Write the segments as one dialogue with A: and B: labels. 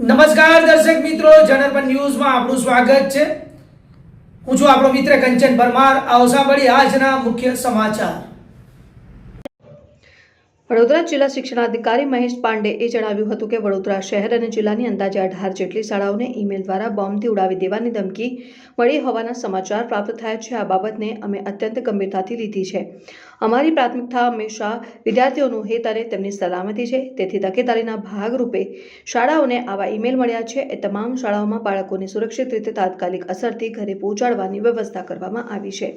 A: નમસ્કાર દર્શક મિત્રો જનરપન ન્યૂઝમાં આપનું સ્વાગત છે. હું છું આપણો મિત્ર કંચન પરમાર. આવો સાંભળી આજના મુખ્ય સમાચાર.
B: વડોદરા જિલ્લા શિક્ષણાધિકારી મહેશ પાંડેએ જણાવ્યું હતું કે વડોદરા શહેર અને જિલ્લાની અંદાજે અઢાર જેટલી શાળાઓને ઈમેલ દ્વારા બોમ્બથી ઉડાવી દેવાની ધમકી મળી હોવાના સમાચાર પ્રાપ્ત થયા છે. આ બાબતને અમે અત્યંત ગંભીરતાથી લીધી છે. અમારી પ્રાથમિકતા હંમેશા વિદ્યાર્થીઓનું હિત અને તેમની સલામતી છે. તેથી તકેદારીના ભાગરૂપે શાળાઓને આવા ઈમેલ મળ્યા છે. એ તમામ શાળાઓમાં બાળકોને સુરક્ષિત રીતે તાત્કાલિક અસરથી ઘરે પહોંચાડવાની વ્યવસ્થા કરવામાં આવી છે.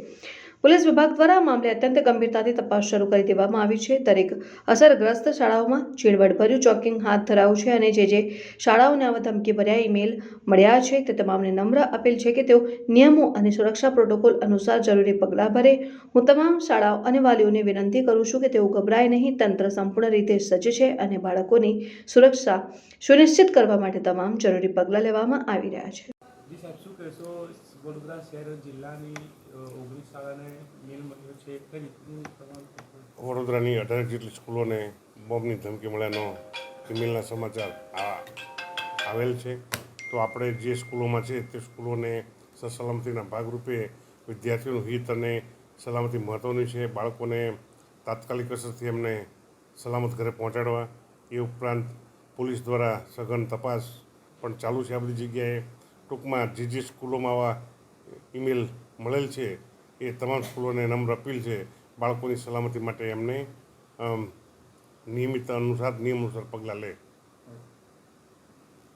B: પોલીસ વિભાગ દ્વારા આ મામલે અત્યંત ગંભીરતાથી તપાસ શરૂ કરી દેવામાં આવી છે. દરેક અસરગ્રસ્ત શાળાઓમાં ચીડવડભર્યું ચોકિંગ હાથ ધરાયું છે અને જે જે શાળાઓને આવા ધમકી ભર્યા ઈમેલ મળ્યા છે તે તમામને નમ્ર અપીલ છે કે તેઓ નિયમો અને સુરક્ષા પ્રોટોકોલ અનુસાર જરૂરી પગલાં ભરે. હું તમામ શાળાઓ અને વાલીઓને વિનંતી કરું છું કે તેઓ ગભરાય નહીં. તંત્ર સંપૂર્ણ રીતે સજ્જ છે અને બાળકોની સુરક્ષા સુનિશ્ચિત કરવા માટે તમામ જરૂરી પગલાં લેવામાં આવી રહ્યા છે.
C: સાહેબ, શું કહેશો? વડોદરા શહેર જિલ્લાની ઓગણીસ શાળાને મેલ મળ્યો છે.
D: વડોદરાની અઢાર જેટલી સ્કૂલોને બોમ્બની ધમકી મળ્યાનો ઈમેલના સમાચાર આ આવેલ છે. તો આપણે જે સ્કૂલોમાં છે તે સ્કૂલોને સલામતીના ભાગરૂપે વિદ્યાર્થીઓનું હિત અને સલામતી મહત્ત્વની છે. બાળકોને તાત્કાલિક અસરથી એમને સલામત ઘરે પહોંચાડવા. એ ઉપરાંત પોલીસ દ્વારા સઘન તપાસ પણ ચાલુ છે આ બધી જગ્યાએ. ટૂંકમાં જે જે સ્કૂલોમાં આવા ઈમેલ મળેલ છે, એ તમામ સ્કૂલોને નમ્ર અપીલ છે. બાળકોની સલામતી માટે એમને નિયમિત અનુસાર, નિયમ અનુસાર પગલાં લે.